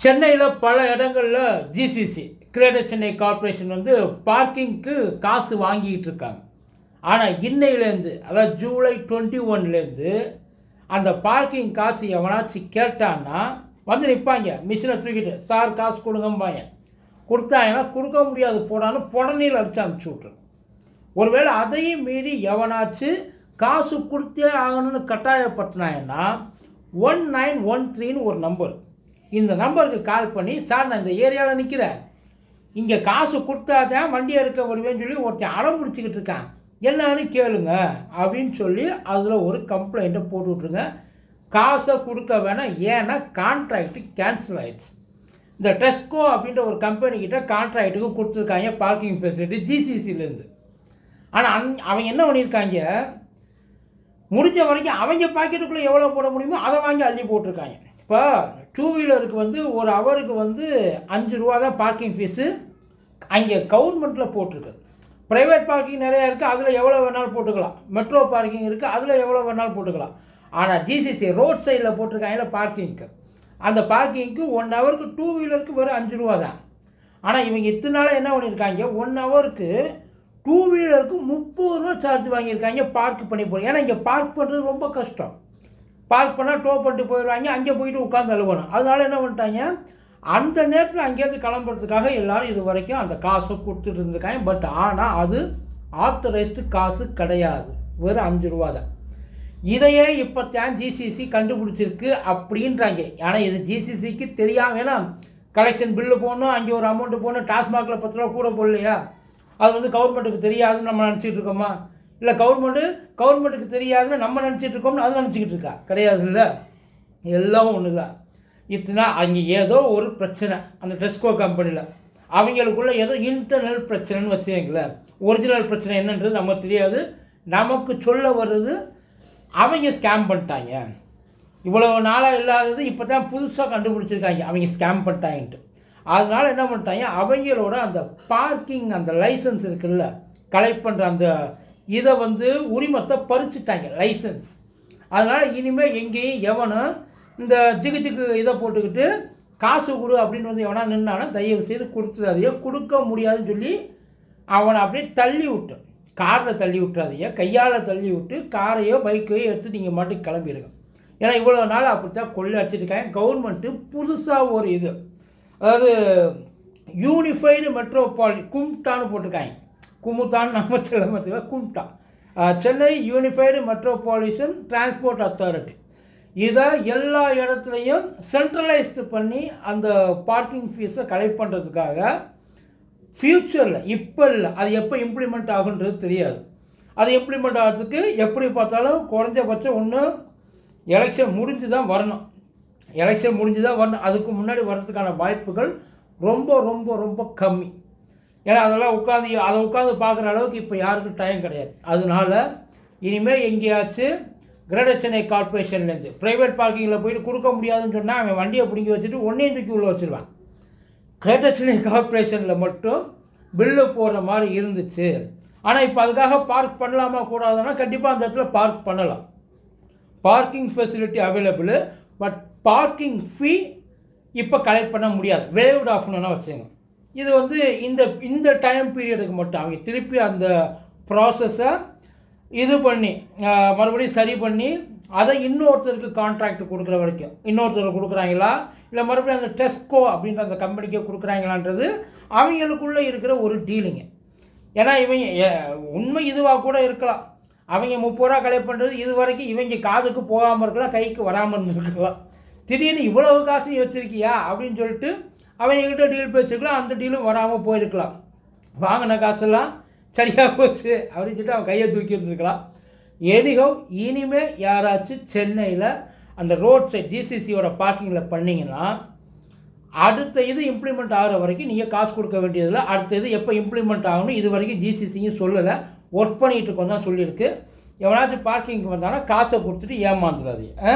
சென்னையில் பல இடங்களில் ஜிசிசி கிரேட்டர் சென்னை கார்ப்பரேஷன் வந்து பார்க்கிங்க்கு காசு வாங்கிக்கிட்டு இருக்காங்க. ஆனால் இன்னையிலேருந்து அதாவது ஜூலை டுவெண்ட்டி ஒன்லேருந்து அந்த பார்க்கிங் காசு எவனாச்சும் கேட்டான்னா வந்து நிற்பாங்க மிஷினை தூக்கிட்டு சார் காசு கொடுங்கம்பாங்க. கொடுத்தாங்கன்னா கொடுக்க முடியாது போடான்னு புடனையில் அடித்து அனுப்பிச்சி விட்ரு ஒருவேளை அதையும் மீறி எவனாச்சு காசு கொடுத்தே ஆகணும்னு கட்டாயப்படுத்தினாங்கன்னா ஒன் நைன் ஒன் த்ரீன்னு ஒரு நம்பர் இந்த நம்பருக்கு கால் பண்ணி சார் நான் இந்த ஏரியாவில் நிற்கிறேன் இங்கே காசு கொடுத்தாதான் வண்டி எடுக்க வருவேன்னு சொல்லி ஒருத்தன் அடம் பிடிச்சிக்கிட்டு இருக்கான். என்னன்னு கேளுங்க அப்படின்னு சொல்லி அதில் ஒரு கம்ப்ளைண்ட்டை போட்டு விட்ருங்க காசை கொடுக்க வேணாம் ஏன்னா கான்ட்ராக்டு கேன்சல் ஆயிடுச்சு. இந்த டெஸ்கோ அப்படின்ற ஒரு கம்பெனிக்கிட்ட கான்ட்ராக்டுக்கு கொடுத்துருக்காங்க பார்க்கிங் ஃபெசிலிட்டி ஜிசிசிலேருந்து ஆனால் அந் அவங்க என்ன பண்ணியிருக்காங்க? முடிஞ்ச வரைக்கும் அவங்க பாக்கெட்டுக்குள்ளே எவ்வளோ போட முடியுமோ அதை வாங்கி அள்ளி போட்டிருக்காங்க. இப்போ டூ வீலருக்கு வந்து ஒரு ஹவருக்கு வந்து அஞ்சு ரூபா தான் பார்க்கிங் ஃபீஸு அங்கே கவர்மெண்ட்டில் போட்டிருக்கு. ப்ரைவேட் பார்க்கிங் நிறையா இருக்குது அதில் எவ்வளோ வேணாலும் போட்டுக்கலாம். மெட்ரோ பார்க்கிங் இருக்குது அதில் எவ்வளோ வேணாலும் போட்டுக்கலாம். ஆனால் ஜிசிசி ரோட் சைடில் போட்டிருக்காங்க பார்க்கிங்க்கு அந்த பார்க்கிங்க்கு ஒன் ஹவருக்கு டூ வீலருக்கு வெறும் அஞ்சு ரூபா தான். ஆனால் இவங்க இத்தனை நாளாக என்ன பண்ணியிருக்காங்க? ஒன் ஹவருக்கு டூ வீலருக்கு முப்பது ரூபா சார்ஜ் வாங்கியிருக்காங்க. பார்க் பண்ணி போகிறோம் ஏன்னா இங்கே பார்க் பண்ணுறது ரொம்ப கஷ்டம். பார்க் பண்ணால் டோ பண்ணிட்டு போயிடுவாங்க அங்கே போயிட்டு உட்காந்து அழுவணும் அதனால என்ன பண்ணிட்டாங்க அந்த நேரத்தில் அங்கேருந்து கிளம்புறதுக்காக எல்லாரும் இது வரைக்கும் அந்த காசை கொடுத்துட்டு இருந்திருக்காங்க. பட் ஆனால் அது ஆத்தரைஸ்டு காசு கிடையாது. வெறும் அஞ்சு ரூபா தான். இதையே இப்போ தான் ஜிசிசி கண்டுபிடிச்சிருக்கு அப்படின்றாங்க. ஆனால் இது ஜிசிசிக்கு தெரியாம ஏன்னா கலெக்ஷன் பில்லு போடணும் அங்கே ஒரு அமௌண்ட்டு போடணும் டாஸ்மாகில் பத்து ரூபா கூட போடலையா? அது வந்து கவர்மெண்ட்டுக்கு தெரியாதுன்னு நம்ம நினச்சிட்டு இருக்கோமா? இல்லை கவர்மெண்ட்டு கவர்மெண்ட்டுக்கு தெரியாதுன்னு நம்ம நினச்சிட்டு இருக்கோம்னு அது நினச்சிக்கிட்டு இருக்கா? கிடையாது இல்லை எல்லாம் ஒன்று தான் இத்தனை அங்கே ஏதோ ஒரு பிரச்சனை அந்த டெஸ்கோ கம்பெனியில் அவங்களுக்குள்ள ஏதோ இன்டர்னல் பிரச்சனைன்னு வச்சுக்கங்களேன். ஒரிஜினல் பிரச்சனை என்னன்றது நமக்கு தெரியாது. நமக்கு சொல்ல வர்றது அவங்க ஸ்கேம் பண்ணிட்டாங்க. இவ்வளோ நாளாக இல்லாதது இப்போ தான் புதுசாக கண்டுபிடிச்சிருக்காங்க. அவங்க ஸ்கேம் பண்ணிட்டாங்கன்ட்டு. அதனால் என்ன பண்ணிட்டாங்க? அவங்களோட அந்த பார்க்கிங் அந்த லைசன்ஸ் இருக்குல்ல கலெக்ட் பண்ணுற அந்த இதை வந்து உரிமத்தை பறிச்சுட்டாங்க லைசன்ஸ் அதனால் இனிமேல் எங்கேயும் எவனும் இந்த ஜிகு ஜிகு இதை போட்டுக்கிட்டு காசு கொடு அப்படின்னு வந்து எவனா நின்னானா தயவு செய்து கொடுத்துடாதையோ கொடுக்க முடியாதுன்னு சொல்லி அவனை அப்படியே தள்ளி விட்டு காரில் தள்ளி விட்டுறாதையோ கையால் தள்ளி விட்டு காரையோ பைக்கையோ எடுத்து நீங்கள் மாட்டுக்கு கிளம்பிடுங்க. ஏன்னா இவ்வளோ நாள் அப்படித்தான் கொள்ளை அடிச்சிருக்காங்க கவர்மெண்ட்டு புதுசாக ஒரு இது. அதாவது யூனிஃபைடு மெட்ரோபாலி கும்டான்னு போட்டிருக்காங்க. குமுத்தான்னு நம்ம சிலமத்தில் CUMTA. Chennai unified metropolitan transport authority இதை எல்லா இடத்துலையும் சென்ட்ரலைஸ்டு பண்ணி அந்த பார்க்கிங் ஃபீஸை கலெக்ட் பண்ணுறதுக்காக ஃப்யூச்சரில் இப்போ இல்லை அது எப்போ இம்ப்ளிமெண்ட் ஆகுன்றது தெரியாது. அது இம்ப்ளிமெண்ட் ஆகிறதுக்கு எப்படி பார்த்தாலும் குறைஞ்சபட்சம் ஒன்று எலெக்ஷன் முடிஞ்சு தான் வரணும். எலெக்ஷன் முடிஞ்சு தான் வரணும். அதுக்கு முன்னாடி வர்றதுக்கான வாய்ப்புகள் ரொம்ப ரொம்ப ரொம்ப கம்மி. ஏன்னா அதெல்லாம் உட்காந்து அதை உட்காந்து பார்க்குற அளவுக்கு இப்போ யாருக்கும் டைம் கிடையாது. அதனால இனிமேல் எங்கேயாச்சும் கிரேட்டர் சென்னை கார்ப்பரேஷன்லேருந்து ப்ரைவேட் பார்க்கிங்கில் போயிட்டு கொடுக்க முடியாதுன்னு சொன்னால் அவன் வண்டியை பிடிங்கி வச்சுட்டு ஒன்றையும் தூக்கி உள்ள வச்சுருவான். கிரேட்டர் சென்னை கார்ப்பரேஷனில் மட்டும் பில்லு போடுற மாதிரி இருந்துச்சு. ஆனால் இப்போ அதுக்காக பார்க் பண்ணலாமா கூடாதுன்னா கண்டிப்பாக அந்த இடத்துல பார்க் பண்ணலாம். Parking facility available but parking fee இப்போ கலெக்ட் பண்ண முடியாது. வேவ்ட் ஆஃப்னா வச்சுங்க இது வந்து இந்த இந்த டைம் பீரியடுக்கு மட்டும் அவங்க திருப்பி அந்த ப்ராசஸை இது பண்ணி மறுபடியும் சரி பண்ணி அதை இன்னொருத்தருக்கு கான்ட்ராக்ட் கொடுக்குற வரைக்கும். இன்னொருத்தருக்கு கொடுக்குறாங்களா? இல்லை மறுபடியும் அந்த டெஸ்கோ அப்படின்ற அந்த கம்பெனிக்கே கொடுக்குறாங்களான்றது அவங்களுக்குள்ளே இருக்கிற ஒரு டீலிங்கு ஏன்னா இவங்க உண்மை இதுவாக கூட இருக்கலாம். அவங்க முப்பது ரூபா கலெக்ட் பண்ணுறது இது வரைக்கும் இவங்க காதுக்கு போகாமல் இருக்கலாம் கைக்கு வராமல் இருக்கலாம் திடீர்னு இவ்வளவு காசு வச்சுருக்கியா? அப்படின்னு சொல்லிட்டு அவன் எங்கிட்ட டீல் பேசிருக்கலாம் அந்த டீலும் வராமல் போயிருக்கலாம். வாங்கின காசெல்லாம் சரியாக போச்சு அப்படின்னு சொல்லிட்டு அவன் கையை தூக்கி இருந்துருக்கலாம் எனிகோ இனிமேல் யாராச்சும் சென்னையில் அந்த ரோட் சைட் ஜிசிசியோட பார்க்கிங்கில் பண்ணிங்கன்னா அடுத்த இது இம்ப்ளிமெண்ட் ஆகிற வரைக்கும் நீங்கள் காசு கொடுக்க வேண்டியதில்லை. அடுத்த இது எப்போ இம்ப்ளிமெண்ட் ஆகணும் இது வரைக்கும் ஜிசிசியும் சொல்லலை. ஒர்க் பண்ணிகிட்டு இருக்கோம் தான் சொல்லியிருக்கு. எவனாச்சும் பார்க்கிங்க்கு வந்தாங்கன்னா காசை கொடுத்துட்டு ஏமாந்துடாது ஆ?